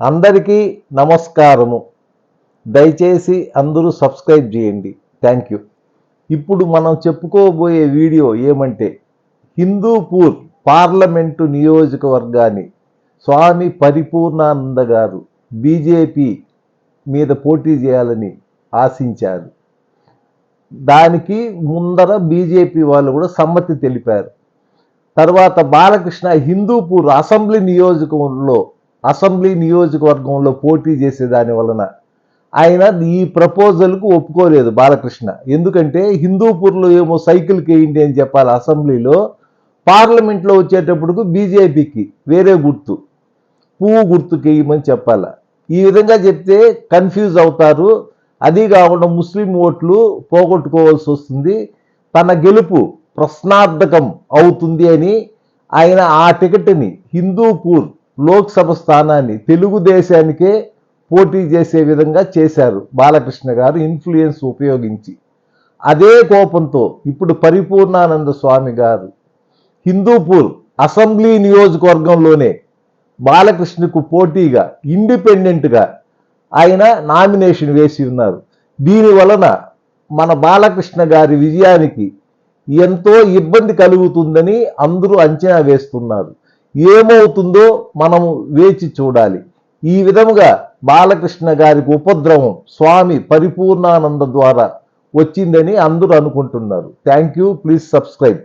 అందరికీ నమస్కారము. దయచేసి అందరూ సబ్స్క్రైబ్ చేయండి. థ్యాంక్ యూ ఇప్పుడు మనం చెప్పుకోబోయే వీడియో ఏమంటే హిందూపూర్ పార్లమెంటు నియోజకవర్గాన్ని స్వామి పరిపూర్ణానంద గారు బీజేపీ మీద పోటీ చేయాలని ఆశించారు. దానికి ముందర బీజేపీ వాళ్ళు కూడా సమ్మతి తెలిపారు. తర్వాత బాలకృష్ణ హిందూపూర్ అసెంబ్లీ నియోజకవర్గంలో అసెంబ్లీ నియోజకవర్గంలో పోటీ చేసేదాని వలన ఆయన ఈ ప్రపోజల్కు ఒప్పుకోలేదు బాలకృష్ణ. ఎందుకంటే హిందూపూర్లో ఏమో సైకిల్కి వేయండి అని చెప్పాలి అసెంబ్లీలో. పార్లమెంట్లో వచ్చేటప్పటికి బీజేపీకి వేరే గుర్తు. పువ్వు గుర్తుకి వేయమని చెప్పాలి. ఈ విధంగా చెప్తే కన్ఫ్యూజ్ అవుతారు. అది కాకుండా ముస్లిం ఓట్లు పోగొట్టుకోవాల్సి వస్తుంది. తన గెలుపు ప్రశ్నార్థకం అవుతుంది అని ఆయన ఆ టికెట్ని హిందూపూర్ లోక్సభ స్థానాన్ని తెలుగుదేశానికే పోటీ చేసే విధంగా చేశారు బాలకృష్ణ గారు ఇన్ఫ్లుయెన్స్ ఉపయోగించి. అదే కోపంతో ఇప్పుడు పరిపూర్ణానంద స్వామి గారు హిందూపూర్ అసెంబ్లీ నియోజకవర్గంలోనే బాలకృష్ణకు పోటీగా ఇండిపెండెంట్గా ఆయన నామినేషన్ వేసి ఉన్నారు. దీని వలన మన బాలకృష్ణ గారి విజయానికి ఎంతో ఇబ్బంది కలుగుతుందని అందరూ అంచనా వేస్తున్నారు. ఏమవుతుందో మనము వేచి చూడాలి. ఈ విధముగా బాలకృష్ణ గారికి ఉపద్రవం స్వామి పరిపూర్ణానంద ద్వారా వచ్చిందని అందరూ అనుకుంటున్నారు. Thank you please subscribe